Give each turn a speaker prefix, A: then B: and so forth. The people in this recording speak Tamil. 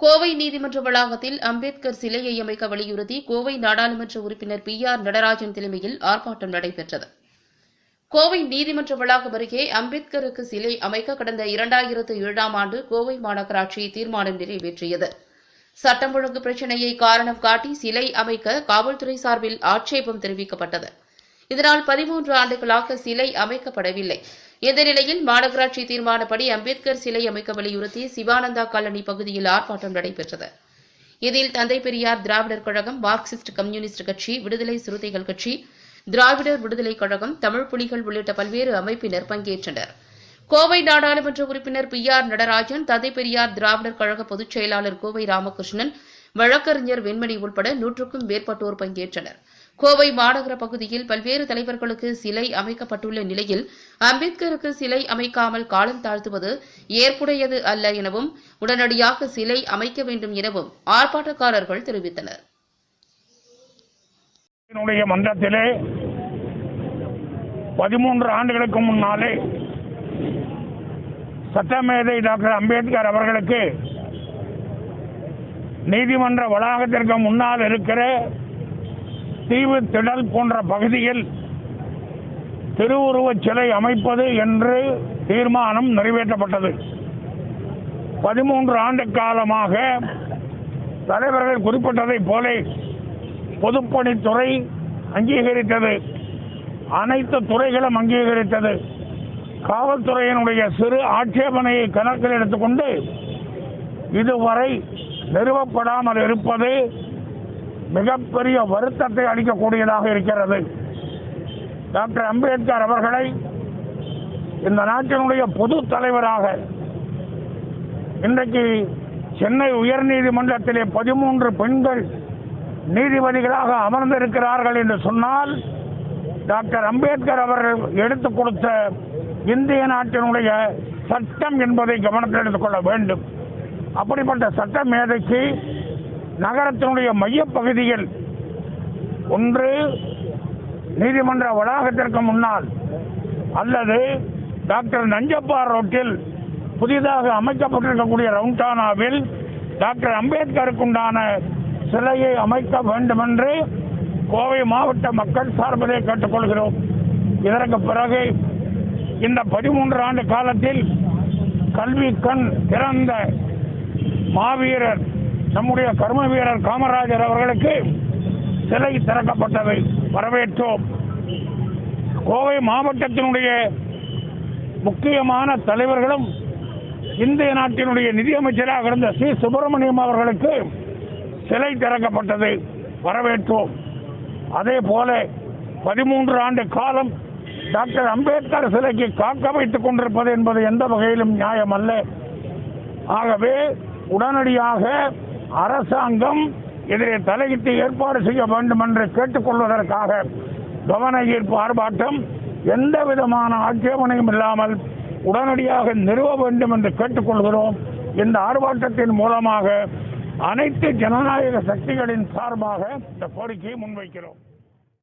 A: கோவை நீதிமன்ற வளாகத்தில் அம்பேத்கர் சிலையை அமைக்க வலியுறுத்தி கோவை நாடாளுமன்ற உறுப்பினர் பி ஆர் நடராஜன் தலைமையில் ஆர்ப்பாட்டம் நடைபெற்றது. கோவை நீதிமன்ற வளாகம் அருகே அம்பேத்கருக்கு சிலை அமைக்க கடந்த இரண்டாயிரத்து ஏழாம் ஆண்டு கோவை மாநகராட்சி தீர்மானம் நிறைவேற்றியது. சட்டம் ஒழுங்கு பிரச்சினையை காரணம் காட்டி சிலை அமைக்க காவல்துறை சார்பில் ஆட்சேபம் தெரிவிக்கப்பட்டது. இதனால் பதிமூன்று ஆண்டுகளாக சிலை அமைக்கப்படவில்லை. இந்த நிலையில் மாநகராட்சி தீர்மானப்படி அம்பேத்கர் சிலை அமைக்க வலியுறுத்தி சிவானந்தா காலனி பகுதியில் ஆர்ப்பாட்டம் நடைபெற்றது. இதில் தந்தை பெரியார் திராவிடர் கழகம் மார்க்சிஸ்ட் கம்யூனிஸ்ட் கட்சி விடுதலை சிறுத்தைகள் கட்சி திராவிடர் விடுதலைக் கழகம் தமிழ் புலிகள் உள்ளிட்ட பல்வேறு அமைப்பினர் பங்கேற்றனர். கோவை நாடாளுமன்ற உறுப்பினர் பி ஆர் நடராஜன் தந்தை பெரியார் திராவிடர் கழக பொதுச் செயலாளர் கோவை ராமகிருஷ்ணன் வழக்கறிஞர் வெண்மணி உட்பட நூற்றுக்கும் மேற்பட்டோர் பங்கேற்றனா் கோவை மாநகர பகுதியில் பல்வேறு தலைவர்களுக்கு சிலை அமைக்கப்பட்டுள்ள நிலையில் அம்பேத்கருக்கு சிலை அமைக்காமல் காலம் தாழ்த்துவது ஏற்புடையது அல்ல எனவும் உடனடியாக சிலை அமைக்க வேண்டும் எனவும் ஆர்ப்பாட்டக்காரர்கள் தெரிவித்தனர்.
B: மன்றத்திலே பதிமூன்று ஆண்டுகளுக்கு முன்னாலே சட்டமேதை டாக்டர் அம்பேத்கர் அவர்களுக்கு நீதிமன்ற வளாகத்திற்கு முன்னால் இருக்கிற தீவு திடல் போன்ற பகுதியில் திருவுருவச் சிலை அமைப்பது என்று தீர்மானம் நிறைவேற்றப்பட்டது. பதிமூன்று ஆண்டு காலமாக தலைவர்கள் குறிப்பிட்டதைப் போல பொதுப்பணித்துறை அங்கீகரித்தது. அனைத்து துறைகளும் அங்கீகரித்தது. காவல்துறையினுடைய சிறு ஆட்சேபனையை கணக்கில் எடுத்துக்கொண்டு இதுவரை நிறுவப்படாமல் இருப்பது மிகப்பெரிய வருத்தத்தை அளிக்கக்கூடியதாக இருக்கிறது. டாக்டர் அம்பேத்கர் அவர்களை இந்த நாட்டினுடைய பொது தலைவராக இன்றைக்கு சென்னை உயர்நீதிமன்றத்திலே பதிமூன்று பெண்கள் நீதிபதிகளாக அமர்ந்திருக்கிறார்கள் என்று சொன்னால் டாக்டர் அம்பேத்கர் அவர்கள் எடுத்துக் கொடுத்த இந்திய நாட்டினுடைய சட்டம் என்பதை கவனத்தில் எடுத்துக்கொள்ள வேண்டும். அப்படிப்பட்ட சட்ட மேதைக்கு நகரத்தினுடைய மையப்பகுதியில் ஒன்று நீதிமன்ற வளாகத்திற்கு முன்னால் அல்லது டாக்டர் நஞ்சப்பா ரோட்டில் புதிதாக அமைக்கப்பட்டிருக்கக்கூடிய ரவுண்டானாவில் டாக்டர் அம்பேத்கருக்குண்டான சிலையை அமைக்க வேண்டும் என்று கோவை மாவட்ட மக்கள் சார்பிலே கேட்டுக்கொள்கிறோம். இதற்கு பிறகு இந்த பதிமூன்று ஆண்டு காலத்தில் கல்வி கண் திறந்த மாவீரர் நம்முடைய கர்ம வீரர் காமராஜர் அவர்களுக்கு சிலை திறக்கப்பட்டதை வரவேற்றோம். கோவை மாவட்டத்தினுடைய முக்கியமான தலைவர்களும் இந்திய நாட்டினுடைய நிதியமைச்சராக இருந்த சி. சுப்பிரமணியம் அவர்களுக்கு சிலை திறக்கப்பட்டது வரவேற்றோம். அதே போல பதிமூன்று ஆண்டு காலம் டாக்டர் அம்பேத்கர் சிலைக்கு காக்க வைத்துக் கொண்டிருப்பது என்பது எந்த வகையிலும் நியாயம் அல்ல ஆகவே உடனடியாக அரசாங்கம் இதிலே தலையிட்டு ஏற்பாடு செய்ய வேண்டும் என்று கேட்டுக்கொள்வதற்காக கவன ஈர்ப்பு ஆர்ப்பாட்டம் எந்த விதமான ஆட்சேபனையும் இல்லாமல் உடனடியாக நிறுவ வேண்டும் என்று கேட்டுக்கொள்கிறோம். இந்த ஆர்ப்பாட்டத்தின் மூலமாக அனைத்து ஜனநாயக சக்திகளின் சார்பாக இந்த கோரிக்கையை முன்வைக்கிறோம்.